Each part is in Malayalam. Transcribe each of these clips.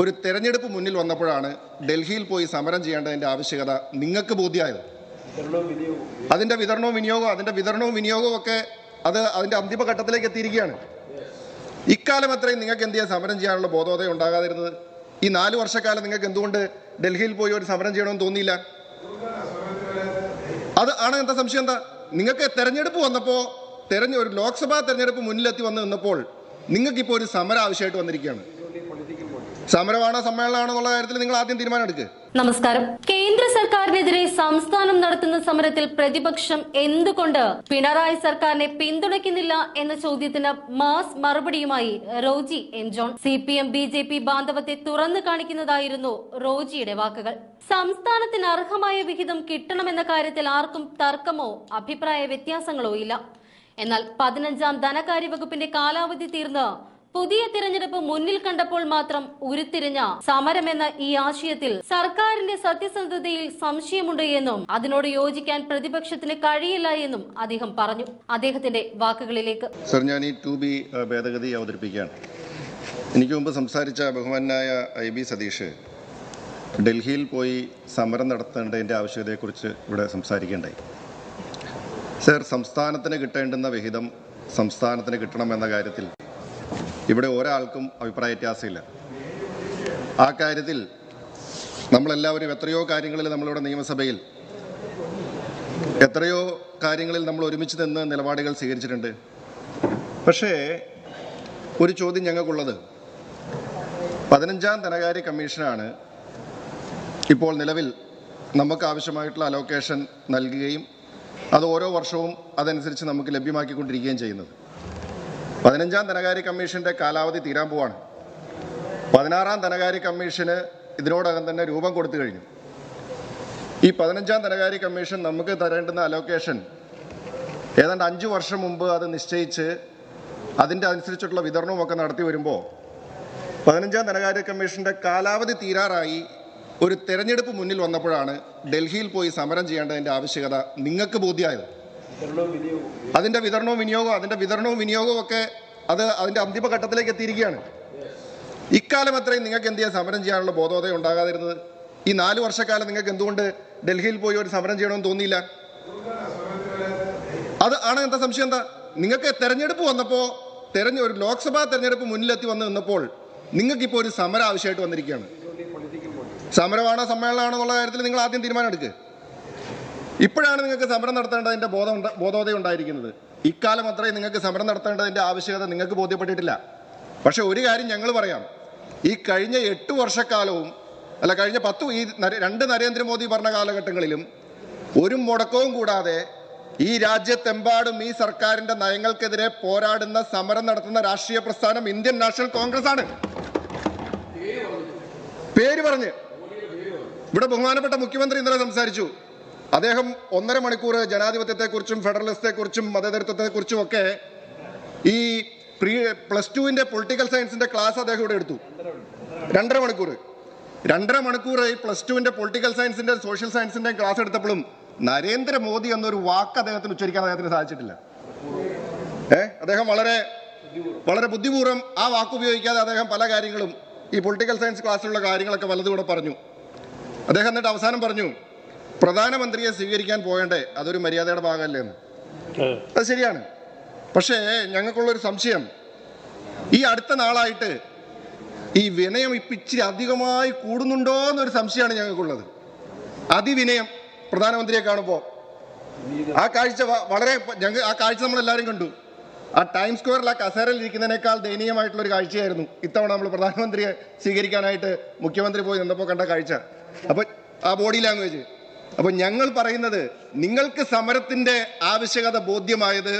ഒരു തെരഞ്ഞെടുപ്പ് മുന്നിൽ വന്നപ്പോഴാണ് ഡൽഹിയിൽ പോയി സമരം ചെയ്യേണ്ടതിന്റെ ആവശ്യകത നിങ്ങൾക്ക് ബോധ്യമായത് അതിന്റെ വിതരണവും വിനിയോഗവും അതിന്റെ വിതരണവും വിനിയോഗവും ഒക്കെ അത് അതിന്റെ അന്തിമഘട്ടത്തിലേക്ക് എത്തിയിരിക്കുകയാണ്. ഇക്കാലം അത്രയും നിങ്ങൾക്ക് എന്ത് ചെയ്യാൻ സമരം ചെയ്യാനുള്ള ബോധോദയം ഉണ്ടാകാതിരുന്നത്? ഈ നാല് വർഷക്കാലം നിങ്ങൾക്ക് എന്തുകൊണ്ട് ഡൽഹിയിൽ പോയി ഒരു സമരം ചെയ്യണമെന്ന് തോന്നിയില്ല? അത് ആണ് എന്താ സംശയം എന്താ? നിങ്ങൾക്ക് തെരഞ്ഞെടുപ്പ് വന്നപ്പോൾ തെരഞ്ഞ ഒരു ലോക്സഭാ തെരഞ്ഞെടുപ്പ് മുന്നിലെത്തി വന്ന് നിന്നപ്പോൾ നിങ്ങൾക്കിപ്പോൾ ഒരു സമരം ആവശ്യമായിട്ട് വന്നിരിക്കുകയാണ്. സമരമാണോ സമ്മേളനമാണോ എന്നുള്ള കാര്യത്തിൽ നിങ്ങൾ ആദ്യം തീരുമാനം എടുക്കുക നമസ്കാരം. കേന്ദ്ര സർക്കാരിനെതിരെ സംസ്ഥാനം നടത്തുന്ന സമരത്തിൽ പ്രതിപക്ഷം എന്തുകൊണ്ട് പിണറായി സർക്കാരിനെ പിന്തുണയ്ക്കുന്നില്ല എന്ന ചോദ്യത്തിന് മാസ് മറുപടിയുമായി Roji M John. C P M B J P ബാന്ധവത്തെ തുറന്നു കാണിക്കുന്നതായിരുന്നു റോജിയുടെ വാക്കുകൾ. സംസ്ഥാനത്തിന് അർഹമായ വിഹിതം കിട്ടണമെന്ന കാര്യത്തിൽ ആർക്കും തർക്കമോ അഭിപ്രായ വ്യത്യാസങ്ങളോ ഇല്ല. എന്നാൽ പതിനഞ്ചാം ധനകാര്യ വകുപ്പിന്റെ കാലാവധി തീർന്ന് പുതിയ തിരഞ്ഞെടുപ്പ് മുന്നിൽ കണ്ടപ്പോൾ മാത്രം ഉരുത്തിരിഞ്ഞ സമരമെന്ന ഈ ആശയത്തിൽ സർക്കാരിന്റെ സത്യസന്ധതയിൽ സംശയമുണ്ട് എന്നും അതിനോട് യോജിക്കാൻ പ്രതിപക്ഷത്തിന് കഴിയില്ല എന്നും അദ്ദേഹം പറഞ്ഞു. അദ്ദേഹത്തിന്റെ വാക്കുകളിലേക്ക്. സർ ഞാൻ ഈ ടു ബി ഭേദഗതി അവതരിപ്പിക്കുകയാണ്. എനിക്ക് മുമ്പ് സംസാരിച്ച ബഹുമാനായ ഐ ബി സതീഷ് ഡൽഹിയിൽ പോയി സമരം നടത്തേണ്ടതിന്റെ ആവശ്യകതയെക്കുറിച്ച് ഇവിടെ സംസാരിക്കേണ്ടായി സർ സംസ്ഥാനത്തിന് കിട്ടേണ്ടുന്ന വിഹിതം സംസ്ഥാനത്തിന് കിട്ടണമെന്ന കാര്യത്തിൽ ഇവിടെ ഒരാൾക്കും അഭിപ്രായ വ്യത്യാസമില്ല. ആ കാര്യത്തിൽ നമ്മളെല്ലാവരും എത്രയോ കാര്യങ്ങളിൽ നമ്മളിവിടെ നിയമസഭയിൽ എത്രയോ കാര്യങ്ങളിൽ നമ്മൾ ഒരുമിച്ച് നിന്ന് നിലപാടുകൾ സ്വീകരിച്ചിട്ടുണ്ട്. പക്ഷേ ഒരു ചോദ്യം ഞങ്ങൾക്കുള്ളത്. പതിനഞ്ചാം ധനകാര്യ കമ്മീഷനാണ് ഇപ്പോൾ നിലവിൽ നമുക്ക് ആവശ്യമായിട്ടുള്ള അലോക്കേഷൻ നൽകുകയും അത് ഓരോ വർഷവും അതനുസരിച്ച് നമുക്ക് ലഭ്യമാക്കിക്കൊണ്ടിരിക്കുകയും ചെയ്യുന്നത്. പതിനഞ്ചാം ധനകാര്യ കമ്മീഷന്റെ കാലാവധി തീരാൻ പോവാണ്. പതിനാറാം ധനകാര്യ കമ്മീഷന് ഇതിനോടകം തന്നെ രൂപം കൊടുത്തു കഴിഞ്ഞു. ഈ പതിനഞ്ചാം ധനകാര്യ കമ്മീഷൻ നമുക്ക് തരേണ്ടുന്ന അലോക്കേഷൻ ഏതാണ്ട് അഞ്ച് വർഷം മുമ്പ് അത് നിശ്ചയിച്ച് അതിന്റെ അനുസരിച്ചിട്ടുള്ള വിതരണവും ഒക്കെ നടത്തി വരുമ്പോൾ പതിനഞ്ചാം ധനകാര്യ കമ്മീഷന്റെ കാലാവധി തീരാറായി ഒരു തെരഞ്ഞെടുപ്പ് മുന്നിൽ വന്നപ്പോഴാണ് ഡൽഹിയിൽ പോയി സമരം ചെയ്യേണ്ടതിന്റെ ആവശ്യകത നിങ്ങൾക്ക് ബോധ്യമായത് അതിന്റെ വിതരണവും വിനിയോഗവും അതിന്റെ വിതരണവും വിനിയോഗവും ഒക്കെ അത് അതിന്റെ അന്തിമഘട്ടത്തിലേക്ക് എത്തിയിരിക്കുകയാണ്. ഇക്കാലം അത്രയും നിങ്ങൾക്ക് എന്ത് ചെയ്യാൻ സമരം ചെയ്യാനുള്ള ബോധോദയം ഉണ്ടാകാതിരുന്നത്? ഈ നാല് വർഷക്കാലം നിങ്ങൾക്ക് എന്തുകൊണ്ട് ഡൽഹിയിൽ പോയി ഒരു സമരം ചെയ്യണമെന്ന് തോന്നിയില്ല? അത് ആണ് എന്താ സംശയം എന്താ? നിങ്ങൾക്ക് തെരഞ്ഞെടുപ്പ് വന്നപ്പോൾ തെരഞ്ഞ ഒരു ലോക്സഭാ തെരഞ്ഞെടുപ്പ് മുന്നിലെത്തി വന്ന് നിന്നപ്പോൾ നിങ്ങൾക്കിപ്പോൾ ഒരു സമരം ആവശ്യമായിട്ട് വന്നിരിക്കുകയാണ്. സമരമാണോ സമ്മേളനമാണോ എന്നുള്ള കാര്യത്തിൽ നിങ്ങൾ ആദ്യം തീരുമാനം എടുക്കുക ഇപ്പോഴാണ് നിങ്ങൾക്ക് സമരം നടത്തേണ്ടതിന്റെ ബോധം ബോധോദയം ഉണ്ടായിരിക്കുന്നത്. ഇക്കാലം അത്രയും നിങ്ങൾക്ക് സമരം നടത്തേണ്ടതിന്റെ ആവശ്യകത നിങ്ങൾക്ക് ബോധ്യപ്പെട്ടിട്ടില്ല. പക്ഷെ ഒരു കാര്യം ഞങ്ങൾ പറയാം. ഈ കഴിഞ്ഞ എട്ട് വർഷക്കാലവും അല്ല കഴിഞ്ഞ പത്ത് ഈ രണ്ട് നരേന്ദ്രമോദി ഭരണ കാലഘട്ടങ്ങളിലും ഒരു മുടക്കവും കൂടാതെ ഈ രാജ്യത്തെമ്പാടും ഈ സർക്കാരിന്റെ നയങ്ങൾക്കെതിരെ പോരാടുന്ന സമരം നടത്തുന്ന രാഷ്ട്രീയ പ്രസ്ഥാനം ഇന്ത്യൻ നാഷണൽ കോൺഗ്രസ് ആണ് പേര് പറഞ്ഞ്. ഇവിടെ ബഹുമാനപ്പെട്ട മുഖ്യമന്ത്രി ഇന്നലെ സംസാരിച്ചു. അദ്ദേഹം ഒന്നര മണിക്കൂർ ജനാധിപത്യത്തെക്കുറിച്ചും ഫെഡറലിസത്തെക്കുറിച്ചും മതേതരത്വത്തെക്കുറിച്ചും ഒക്കെ ഈ പ്രീ പ്ലസ് ടുവിന്റെ പൊളിറ്റിക്കൽ സയൻസിന്റെ ക്ലാസ് അദ്ദേഹം ഇവിടെ എടുത്തു. രണ്ടര മണിക്കൂർ. രണ്ടര മണിക്കൂർ ഈ പ്ലസ് ടുവിന്റെ പൊളിറ്റിക്കൽ സയൻസിന്റെ സോഷ്യൽ സയൻസിന്റെ ക്ലാസ് എടുത്തപ്പോഴും നരേന്ദ്രമോദി എന്നൊരു വാക്ക് അദ്ദേഹത്തിന് ഉച്ചരിക്കാൻ അദ്ദേഹത്തിന് സാധിച്ചിട്ടില്ല. ഏ? അദ്ദേഹം വളരെ വളരെ ബുദ്ധിപൂർവം ആ വാക്ക് ഉപയോഗിക്കാതെ അദ്ദേഹം പല കാര്യങ്ങളും ഈ പൊളിറ്റിക്കൽ സയൻസ് ക്ലാസ്സിലുള്ള കാര്യങ്ങളൊക്കെ വലതുകൂടെ പറഞ്ഞു. അദ്ദേഹം എന്നിട്ട് അവസാനം പറഞ്ഞു പ്രധാനമന്ത്രിയെ സ്വീകരിക്കാൻ പോകണ്ടേ അതൊരു മര്യാദയുടെ ഭാഗമല്ലേ എന്ന്. അത്. ശരിയാണ്. പക്ഷേ ഞങ്ങൾക്കുള്ളൊരു സംശയം. ഈ അടുത്ത നാളായിട്ട് ഈ വിനയം ഇപ്പിച്ചിരി അധികമായി കൂടുന്നുണ്ടോ എന്നൊരു സംശയമാണ് ഞങ്ങൾക്കുള്ളത്. അതിവിനയം പ്രധാനമന്ത്രിയെ കാണുമ്പോൾ. ആ കാഴ്ച വളരെ ഞങ്ങൾ ആ കാഴ്ച നമ്മൾ എല്ലാവരും കണ്ടു. ആ ടൈം സ്ക്വയറിൽ ആ കസേരയിൽ ഇരിക്കുന്നതിനേക്കാൾ ദയനീയമായിട്ടുള്ള ഒരു കാഴ്ചയായിരുന്നു. ഇത്തവണ നമ്മൾ പ്രധാനമന്ത്രിയെ സ്വീകരിക്കാനായിട്ട് മുഖ്യമന്ത്രി പോയി നിന്നപ്പോൾ കണ്ട കാഴ്ച. അപ്പൊ ആ ബോഡി ലാംഗ്വേജ്. അപ്പൊ ഞങ്ങൾ പറയുന്നത് നിങ്ങൾക്ക് സമരത്തിന്റെ ആവശ്യകത ബോധ്യമായത്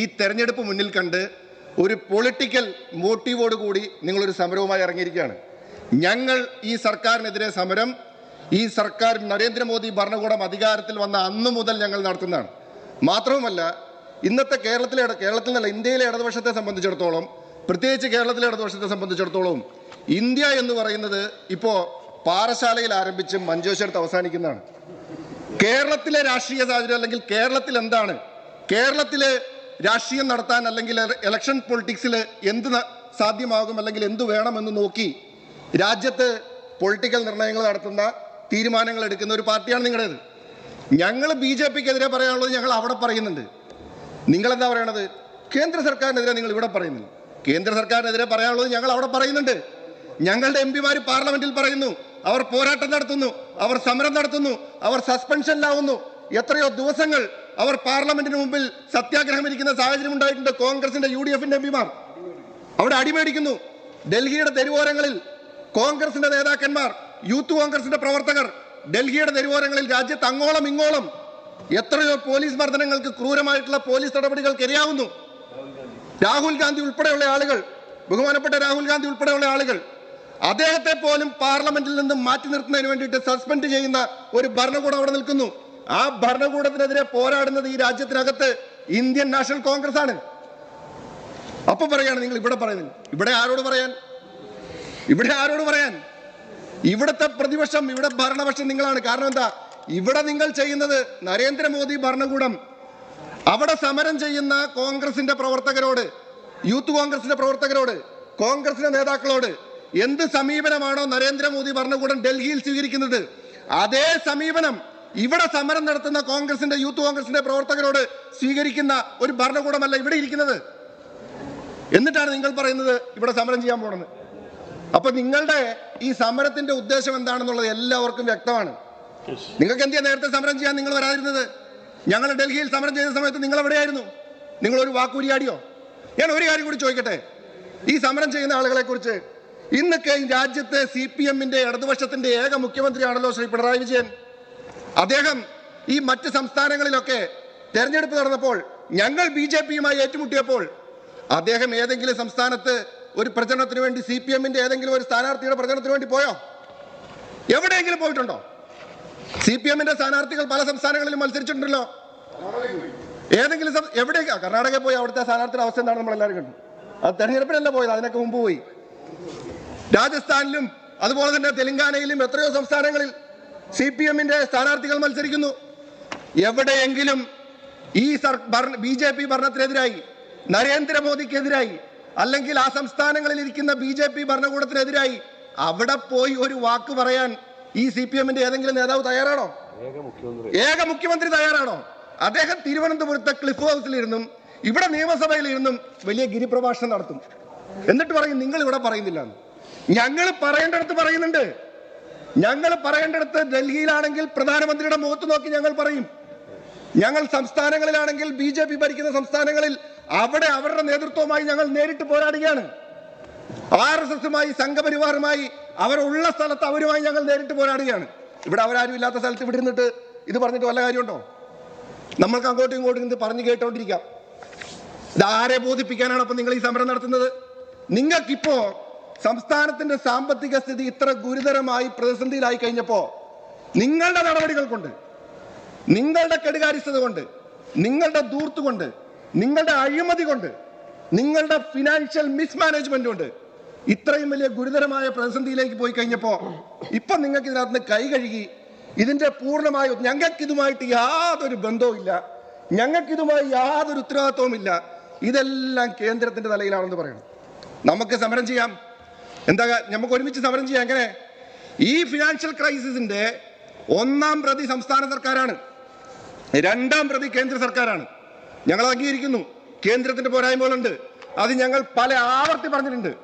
ഈ തെരഞ്ഞെടുപ്പ് മുന്നിൽ കണ്ട് ഒരു പൊളിറ്റിക്കൽ മോട്ടീവോട് കൂടി നിങ്ങളൊരു സമരവുമായി ഇറങ്ങിയിരിക്കുകയാണ്. ഞങ്ങൾ ഈ സർക്കാരിനെതിരെ സമരം ഈ സർക്കാർ നരേന്ദ്രമോദി ഭരണകൂടം അധികാരത്തിൽ വന്ന അന്ന് മുതൽ ഞങ്ങൾ നടത്തുന്നതാണ്. മാത്രവുമല്ല ഇന്നത്തെ കേരളത്തിലെ കേരളത്തിൽ നിന്നല്ല ഇന്ത്യയിലെ ഇടതുപക്ഷത്തെ സംബന്ധിച്ചിടത്തോളം പ്രത്യേകിച്ച് കേരളത്തിലെ ഇടതുപക്ഷത്തെ സംബന്ധിച്ചിടത്തോളം ഇന്ത്യ എന്ന് പറയുന്നത് ഇപ്പോൾ പാറശാലയിൽ ആരംഭിച്ച് മഞ്ചേശ്വരത്ത് അവസാനിക്കുന്നതാണ്. കേരളത്തിലെ രാഷ്ട്രീയ സാഹചര്യം അല്ലെങ്കിൽ കേരളത്തിൽ എന്താണ്? കേരളത്തിലെ രാഷ്ട്രീയം നടത്താൻ അല്ലെങ്കിൽ ഇലക്ഷൻ പൊളിറ്റിക്സിൽ എന്ത് സാധ്യമാകും അല്ലെങ്കിൽ എന്ത് വേണമെന്ന് നോക്കി രാജ്യത്ത് പൊളിറ്റിക്കൽ നിർണയങ്ങൾ നടത്തുന്ന തീരുമാനങ്ങൾ എടുക്കുന്ന ഒരു പാർട്ടിയാണ് നിങ്ങളുടേത്. ഞങ്ങൾ ബി ജെ പിക്കെതിരെ പറയാനുള്ളത് ഞങ്ങൾ അവിടെ പറയുന്നുണ്ട്. നിങ്ങൾ എന്താ പറയണത്? കേന്ദ്ര സർക്കാരിനെതിരെ നിങ്ങൾ ഇവിടെ പറയുന്നു കേന്ദ്ര സർക്കാരിനെതിരെ പറയാനുള്ളത് ഞങ്ങൾ അവിടെ പറയുന്നുണ്ട്. ഞങ്ങളുടെ എം പിമാർ പാർലമെന്റിൽ പറയുന്നു. അവർ പോരാട്ടം നടത്തുന്നു. അവർ സമരം നടത്തുന്നു അവർ സസ്പെൻഷനിലാവുന്നു എത്രയോ ദിവസങ്ങൾ അവർ പാർലമെന്റിന് മുമ്പിൽ സത്യാഗ്രഹം ഇരിക്കുന്ന സാഹചര്യം ഉണ്ടായിട്ടുണ്ട് കോൺഗ്രസിന്റെ യു ഡി എഫിന്റെ എംപിമാർ അവിടെ അടിമേടിക്കുന്നു ഡൽഹിയുടെ തെരുവോരങ്ങളിൽ കോൺഗ്രസിന്റെ നേതാക്കന്മാർ യൂത്ത് കോൺഗ്രസിന്റെ പ്രവർത്തകർ ഡൽഹിയുടെ തെരുവോരങ്ങളിൽ രാജ്യത്ത് അങ്ങോളം ഇങ്ങോളം എത്രയോ പോലീസ് മർദ്ദനങ്ങൾക്ക് ക്രൂരമായിട്ടുള്ള പോലീസ് നടപടികൾക്ക് ഇരയാവുന്നു. രാഹുൽ ഗാന്ധി ഉൾപ്പെടെയുള്ള ആളുകൾ ബഹുമാനപ്പെട്ട രാഹുൽ ഗാന്ധി ഉൾപ്പെടെയുള്ള ആളുകൾ അദ്ദേഹത്തെ പോലും പാർലമെന്റിൽ നിന്ന് മാറ്റി നിർത്തുന്നതിന് വേണ്ടിയിട്ട് സസ്പെൻഡ് ചെയ്യുന്ന ഒരു ഭരണകൂടം അവിടെ നിൽക്കുന്നു. ആ ഭരണകൂടത്തിനെതിരെ പോരാടുന്നത് ഈ രാജ്യത്തിനകത്ത് ഇന്ത്യൻ നാഷണൽ കോൺഗ്രസ് ആണ്. അപ്പൊ പറയാണ് നിങ്ങൾ ഇവിടെ പറയുന്നത് ഇവിടെ ആരോട് പറയാൻ? ഇവിടെ ആരോട് പറയാൻ? ഇവിടുത്തെ പ്രതിപക്ഷം ഇവിടെ ഭരണപക്ഷം നിങ്ങളാണ്. കാരണം എന്താ? ഇവിടെ നിങ്ങൾ ചെയ്യുന്നത് നരേന്ദ്രമോദി ഭരണകൂടം. അവിടെ സമരം ചെയ്യുന്ന കോൺഗ്രസിന്റെ പ്രവർത്തകരോട് യൂത്ത് കോൺഗ്രസിന്റെ പ്രവർത്തകരോട് കോൺഗ്രസിന്റെ നേതാക്കളോട് എന്ത് സമീപനമാണോ നരേന്ദ്രമോദി ഭരണകൂടം ഡൽഹിയിൽ സ്വീകരിക്കുന്നത്? അതേ സമീപനം ഇവിടെ സമരം നടത്തുന്ന കോൺഗ്രസിന്റെ യൂത്ത് കോൺഗ്രസിന്റെ പ്രവർത്തകരോട് സ്വീകരിക്കുന്ന ഒരു ഭരണകൂടമല്ല ഇവിടെ ഇരിക്കുന്നത്. എന്നിട്ടാണ് നിങ്ങൾ പറയുന്നത് ഇവിടെ സമരം ചെയ്യാൻ പോണെന്ന് അപ്പൊ നിങ്ങളുടെ ഈ സമരത്തിന്റെ ഉദ്ദേശം എന്താണെന്നുള്ളത് എല്ലാവർക്കും വ്യക്തമാണ്. നിങ്ങൾക്ക് എന്തിയാ നേരത്തെ സമരം ചെയ്യാൻ നിങ്ങൾ വരാതിരുന്നത്? ഞങ്ങൾ ഡൽഹിയിൽ സമരം ചെയ്ത സമയത്ത് നിങ്ങൾ എവിടെയായിരുന്നു? നിങ്ങൾ ഒരു വാക്കൂരിയാടിയോ ഞാൻ ഒരു കാര്യം കൂടി ചോദിക്കട്ടെ. ഈ സമരം ചെയ്യുന്ന ആളുകളെ കുറിച്ച് ഇന്നൊക്കെ രാജ്യത്തെ സി പി എമ്മിന്റെ ഇടതുപക്ഷത്തിന്റെ ഏക മുഖ്യമന്ത്രിയാണല്ലോ ശ്രീ പിണറായി വിജയൻ. അദ്ദേഹം ഈ മറ്റ് സംസ്ഥാനങ്ങളിലൊക്കെ തെരഞ്ഞെടുപ്പ് നടന്നപ്പോൾ ഞങ്ങൾ ബി ജെ പിയുമായി ഏറ്റുമുട്ടിയപ്പോൾ അദ്ദേഹം ഏതെങ്കിലും സംസ്ഥാനത്ത് ഒരു പ്രചരണത്തിന് വേണ്ടി സി പി എമ്മിന്റെ ഏതെങ്കിലും ഒരു സ്ഥാനാർത്ഥിയുടെ പ്രചരണത്തിന് വേണ്ടി പോയോ? എവിടെയെങ്കിലും പോയിട്ടുണ്ടോ? സി പി എമ്മിന്റെ സ്ഥാനാർത്ഥികൾ പല സംസ്ഥാനങ്ങളിലും മത്സരിച്ചിട്ടുണ്ടല്ലോ. ഏതെങ്കിലും എവിടെയൊക്കെ കർണാടകയിൽ പോയി അവിടുത്തെ സ്ഥാനാർത്ഥിയുടെ അവസ്ഥ എന്താണ് നമ്മൾ എല്ലാവരും കണ്ടു. അത് തെരഞ്ഞെടുപ്പിനല്ല പോയത് അതിനൊക്കെ മുമ്പ് പോയി. രാജസ്ഥാനിലും അതുപോലെ തന്നെ തെലങ്കാനയിലും എത്രയോ സംസ്ഥാനങ്ങളിൽ സി പി എമ്മിന്റെ സ്ഥാനാർത്ഥികൾ മത്സരിക്കുന്നു. എവിടെയെങ്കിലും ഈ ബി ജെ പി ഭരണത്തിനെതിരായി നരേന്ദ്രമോദിക്കെതിരായി അല്ലെങ്കിൽ ആ സംസ്ഥാനങ്ങളിൽ ഇരിക്കുന്ന ബി ജെ പി ഭരണകൂടത്തിനെതിരായി അവിടെ പോയി ഒരു വാക്ക് പറയാൻ ഈ സി പി എമ്മിന്റെ ഏതെങ്കിലും നേതാവ് തയ്യാറാണോ? ഏക മുഖ്യമന്ത്രി തയ്യാറാണോ? അദ്ദേഹം തിരുവനന്തപുരത്തെ ക്ലിഫ് ഹൗസിലിരുന്നും ഇവിടെ നിയമസഭയിലിരുന്നും വലിയ ഗിരിപ്രഭാഷണം നടത്തും. എന്നിട്ട് പറയും നിങ്ങൾ ഇവിടെ പറയുന്നില്ല ഞങ്ങൾ പറയേണ്ടടുത്ത് പറയുന്നുണ്ട്. ഞങ്ങൾ പറയേണ്ടടുത്ത് ഡൽഹിയിലാണെങ്കിൽ പ്രധാനമന്ത്രിയുടെ മുഖത്ത് നോക്കി ഞങ്ങൾ പറയും. ഞങ്ങൾ സംസ്ഥാനങ്ങളിലാണെങ്കിൽ ബി ജെ പി ഭരിക്കുന്ന സംസ്ഥാനങ്ങളിൽ അവിടെ അവരുടെ നേതൃത്വവുമായി ഞങ്ങൾ നേരിട്ട് പോരാടുകയാണ്. ആർ എസ് എസുമായി സംഘപരിവാറുമായി അവരുള്ള സ്ഥലത്ത് അവരുമായി ഞങ്ങൾ നേരിട്ട് പോരാടുകയാണ്. ഇവിടെ അവരാരും ഇല്ലാത്ത സ്ഥലത്ത് ഇവിടെ നിന്നിട്ട് ഇത് പറഞ്ഞിട്ട് വല്ല കാര്യമുണ്ടോ? നമ്മൾക്ക് അങ്ങോട്ടും ഇങ്ങോട്ടും ഇത് പറഞ്ഞു കേട്ടോണ്ടിരിക്കാം. ഇത് ആരെ ബോധിപ്പിക്കാനാണ് അപ്പൊ നിങ്ങൾ ഈ സമരം നടത്തുന്നത്? നിങ്ങൾക്കിപ്പോ സംസ്ഥാനത്തിന്റെ സാമ്പത്തിക സ്ഥിതി ഇത്ര ഗുരുതരമായി പ്രതിസന്ധിയിലായി കഴിഞ്ഞപ്പോ നിങ്ങളുടെ നടപടികൾ കൊണ്ട് നിങ്ങളുടെ കെടുകാര്യസ്ഥത കൊണ്ട് നിങ്ങളുടെ ദൂർത്ത് കൊണ്ട് നിങ്ങളുടെ അഴിമതി കൊണ്ട് നിങ്ങളുടെ ഫിനാൻഷ്യൽ മിസ്മാനേജ്മെന്റ് കൊണ്ട് ഇത്രയും വലിയ ഗുരുതരമായ പ്രതിസന്ധിയിലേക്ക് പോയി കഴിഞ്ഞപ്പോ ഇപ്പൊ നിങ്ങൾക്ക് ഇതിനകത്ത് കൈ കഴുകി ഇതിന്റെ പൂർണമായ ഞങ്ങൾക്ക് ഇതുമായിട്ട് യാതൊരു ബന്ധവുമില്ല ഞങ്ങൾക്ക് ഇതുമായി യാതൊരു ഉത്തരവാദിത്വവും ഇല്ല ഇതെല്ലാം കേന്ദ്രത്തിന്റെ തലയിലാണെന്ന് പറയണം. നമുക്ക് സമരം ചെയ്യാം. എന്താ നമുക്ക് ഒരുമിച്ച് സമരം ചെയ്യാം അങ്ങനെ ഈ ഫിനാൻഷ്യൽ ക്രൈസിസിന്റെ ഒന്നാം പ്രതി സംസ്ഥാന സർക്കാരാണ്. രണ്ടാം പ്രതി കേന്ദ്ര സർക്കാരാണ്. ഞങ്ങൾ അംഗീകരിക്കുന്നു. കേന്ദ്രത്തിന്റെ പോരായ്മകളുണ്ട്. അത് ഞങ്ങൾ പല ആവർത്തി പറഞ്ഞിട്ടുണ്ട്.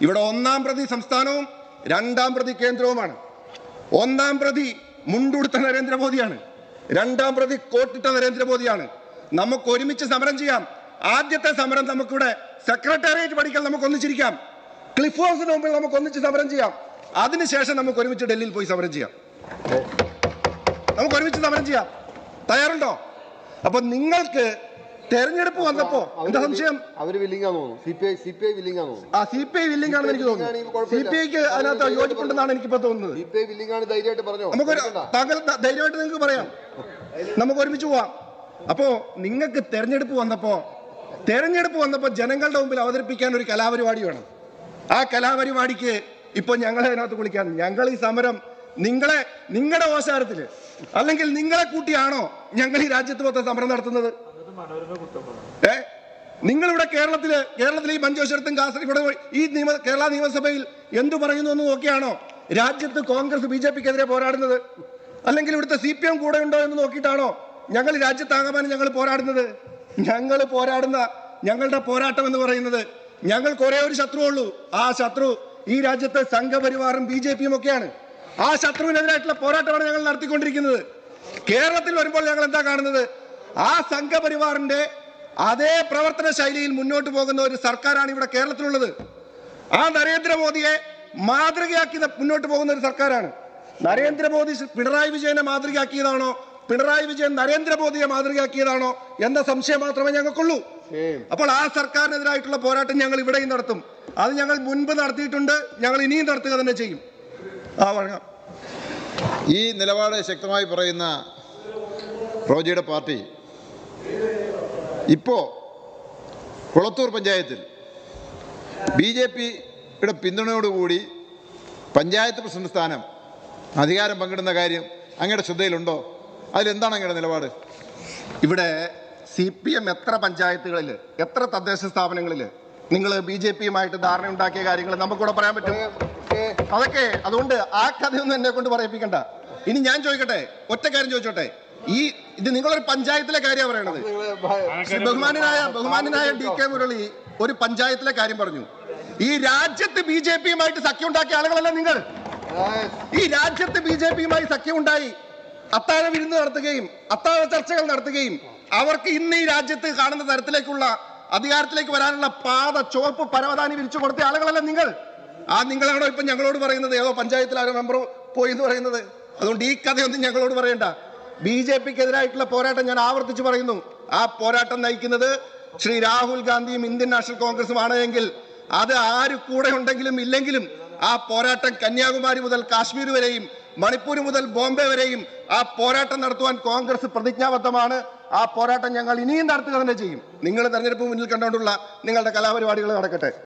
ഇവിടെ ഒന്നാം പ്രതി സംസ്ഥാനവും രണ്ടാം പ്രതി കേന്ദ്രവുമാണ്. ഒന്നാം പ്രതി മുണ്ടുടുത്ത നരേന്ദ്രമോദിയാണ്. രണ്ടാം പ്രതി കോട്ടിട്ട നരേന്ദ്രമോദിയാണ്. നമുക്ക് ഒരുമിച്ച് സമരം ചെയ്യാം. ആദ്യത്തെ സമരം നമുക്കിവിടെ സെക്രട്ടേറിയറ്റ് പഠിക്കൽ നമുക്ക് ഒന്നിച്ചിരിക്കാം ക്ലിഫ് ഹൗസിന് മുമ്പിൽ നമുക്ക് ഒന്നിച്ച് സമരം ചെയ്യാം. അതിനുശേഷം നമുക്ക് ഒരുമിച്ച് ഡൽഹിയിൽ പോയി സമരം ചെയ്യാം. നമുക്ക് ഒരുമിച്ച് സമരം ചെയ്യാം. തയ്യാറുണ്ടോ? അപ്പൊ നിങ്ങൾക്ക് തെരഞ്ഞെടുപ്പ് വന്നപ്പോ എന്താ സംശയം? അവർ ആ സി പി ഐ വില്ലിംഗ് ആണെന്ന് എനിക്ക് തോന്നുന്നു. സി. പി ഐക്ക് അതിനകത്ത് യോജിപ്പുണ്ടെന്നാണ് എനിക്കിപ്പോ തോന്നുന്നത്. ധൈര്യമായിട്ട് പറഞ്ഞു? നമുക്ക് താങ്കൾ ധൈര്യമായിട്ട് നിങ്ങൾക്ക് പറയാം. നമുക്ക് ഒരുമിച്ച് പോവാം. അപ്പോ നിങ്ങൾക്ക് തെരഞ്ഞെടുപ്പ് വന്നപ്പോ തെരഞ്ഞെടുപ്പ് വന്നപ്പോ ജനങ്ങളുടെ മുമ്പിൽ അവതരിപ്പിക്കാൻ ഒരു കലാപരിപാടി വേണം ആ കലാപരിപാടിക്ക് ഇപ്പൊ ഞങ്ങളെ അതിനകത്ത് വിളിക്കാൻ ഞങ്ങൾ ഈ സമരം നിങ്ങളെ നിങ്ങളുടെ ഓശാരത്തിൽ അല്ലെങ്കിൽ നിങ്ങളെ കൂട്ടിയാണോ ഞങ്ങൾ ഈ രാജ്യത്ത് മൊത്തം സമരം നടത്തുന്നത്? ഏ? നിങ്ങളിവിടെ കേരളത്തിൽ കേരളത്തിൽ ഈ മഞ്ചേശ്വരത്തും കാസർഗോഡ് ഈ നിയമ കേരള നിയമസഭയിൽ എന്തു പറയുന്നു എന്ന് നോക്കിയാണോ രാജ്യത്ത് കോൺഗ്രസ് ബി ജെ പിക്കെതിരെ പോരാടുന്നത്? അല്ലെങ്കിൽ ഇവിടുത്തെ സി പി എം കൂടെ ഉണ്ടോ എന്ന് നോക്കിയിട്ടാണോ ഞങ്ങൾ രാജ്യത്താകമാനം ഞങ്ങൾ പോരാടുന്നത്? ഞങ്ങൾ പോരാടുന്ന ഞങ്ങളുടെ പോരാട്ടം എന്ന് പറയുന്നത് ഞങ്ങൾക്ക് ഒരേ ഒരു ശത്രു ഉള്ളൂ ആ ശത്രു ഈ രാജ്യത്തെ സംഘപരിവാറും ബി ജെ പിയും ഒക്കെയാണ്. ആ ശത്രുവിനെതിരായിട്ടുള്ള പോരാട്ടമാണ് ഞങ്ങൾ നടത്തിക്കൊണ്ടിരിക്കുന്നത്. കേരളത്തിൽ വരുമ്പോൾ ഞങ്ങൾ എന്താ കാണുന്നത്? ആ സംഘപരിവാറിന്റെ അതേ പ്രവർത്തന ശൈലിയിൽ മുന്നോട്ട് പോകുന്ന ഒരു സർക്കാരാണ് ഇവിടെ കേരളത്തിലുള്ളത്. ആ നരേന്ദ്രമോദിയെ മാതൃകയാക്കി മുന്നോട്ട് പോകുന്ന ഒരു സർക്കാരാണ്. നരേന്ദ്രമോദി പിണറായി വിജയനെ മാതൃകയാക്കിയതാണോ? പിണറായി വിജയൻ നരേന്ദ്രമോദിയെ മാതൃകയാക്കിയതാണോ? എന്ന സംശയം മാത്രമേ ഞങ്ങൾക്കുള്ളൂ. അപ്പോൾ ആ സർക്കാരിനെതിരായിട്ടുള്ള പോരാട്ടം ഞങ്ങൾ ഇവിടെയും നടത്തും. അത് ഞങ്ങൾ മുൻപ് നടത്തിയിട്ടുണ്ട്. ഞങ്ങൾ ഇനിയും നടത്തുക തന്നെ ചെയ്യും. ആ വഴങ്ങാം. ഈ നിലപാട് ശക്തമായി പറയുന്ന റോജിയുടെ പാർട്ടി ഇപ്പോൾ കുളത്തൂർ പഞ്ചായത്തിൽ ബി ജെ പിയുടെ പിന്തുണയോടുകൂടി പഞ്ചായത്ത് പ്രസിഡന്റ് സ്ഥാനം അധികാരം പങ്കിടുന്ന കാര്യം അങ്ങയുടെ ശ്രദ്ധയിലുണ്ടോ? അതിലെന്താണ് അങ്ങയുടെ നിലപാട്? ഇവിടെ സി പി എം എത്ര പഞ്ചായത്തുകളിൽ എത്ര തദ്ദേശ സ്ഥാപനങ്ങളിൽ നിങ്ങൾ ബി ജെ പിയുമായിട്ട് ധാരണ ഉണ്ടാക്കിയ കാര്യങ്ങൾ നമുക്കിവിടെ പറയാൻ പറ്റും. അതൊക്കെ അതുകൊണ്ട് ആ കഥയൊന്നും എന്നെ കൊണ്ട് പറയിപ്പിക്കണ്ട. ഇനി ഞാൻ ചോദിക്കട്ടെ ഒറ്റ കാര്യം ചോദിച്ചോട്ടെ. ഈ ഇത് നിങ്ങളൊരു പഞ്ചായത്തിലെ കാര്യമാണ് പറയണത്. ബഹുമാനായ ബഹുമാനായ ഡി കെ മുരളി ഒരു പഞ്ചായത്തിലെ കാര്യം പറഞ്ഞു. ഈ രാജ്യത്ത് ബി ജെ പിയുമായിട്ട് സഖ്യം ഉണ്ടാക്കിയ ആളുകളല്ല നിങ്ങൾ. ഈ രാജ്യത്ത് ബി ജെ പിയുമായി സഖ്യമുണ്ടായി അത്താഴ വിരുന്ന് നടത്തുകയും അത്താഴ ചർച്ചകൾ നടത്തുകയും അവർക്ക് ഇന്ന് ഈ രാജ്യത്ത് കാണുന്ന തരത്തിലേക്കുള്ള അധികാരത്തിലേക്ക് വരാനുള്ള പാത ചുവപ്പ് പരവതാനി വിരിച്ചു കൊടുത്ത ആളുകളല്ല നിങ്ങൾ? ആ നിങ്ങളാണോ ഇപ്പൊ ഞങ്ങളോട് പറയുന്നത്? ഏതോ പഞ്ചായത്തിൽ ആരോ മെമ്പർ പോയി എന്ന് പറയുന്നത്. അതുകൊണ്ട് ഈ കഥയൊന്നും ഞങ്ങളോട് പറയണ്ട. ബി ജെ പിക്ക് എതിരായിട്ടുള്ള പോരാട്ടം ഞാൻ ആവർത്തിച്ച് പറയുന്നു. ആ പോരാട്ടം നയിക്കുന്നത് ശ്രീ രാഹുൽ ഗാന്ധിയും ഇന്ത്യൻ നാഷണൽ കോൺഗ്രസുമാണ് എങ്കിൽ അത് ആര് കൂടെ ഉണ്ടെങ്കിലും ഇല്ലെങ്കിലും ആ പോരാട്ടം കന്യാകുമാരി മുതൽ കാശ്മീർ വരെയും മണിപ്പൂർ മുതൽ ബോംബെ വരെയും ആ പോരാട്ടം നടത്തുവാൻ കോൺഗ്രസ് പ്രതിജ്ഞാബദ്ധമാണ്. ആ പോരാട്ടം ഞങ്ങൾ ഇനിയും നടത്തുക തന്നെ ചെയ്യും. നിങ്ങൾ തെരഞ്ഞെടുപ്പ് മുന്നിൽ കണ്ടുകൊണ്ടുള്ള നിങ്ങളുടെ കലാപരിപാടികൾ നടക്കട്ടെ.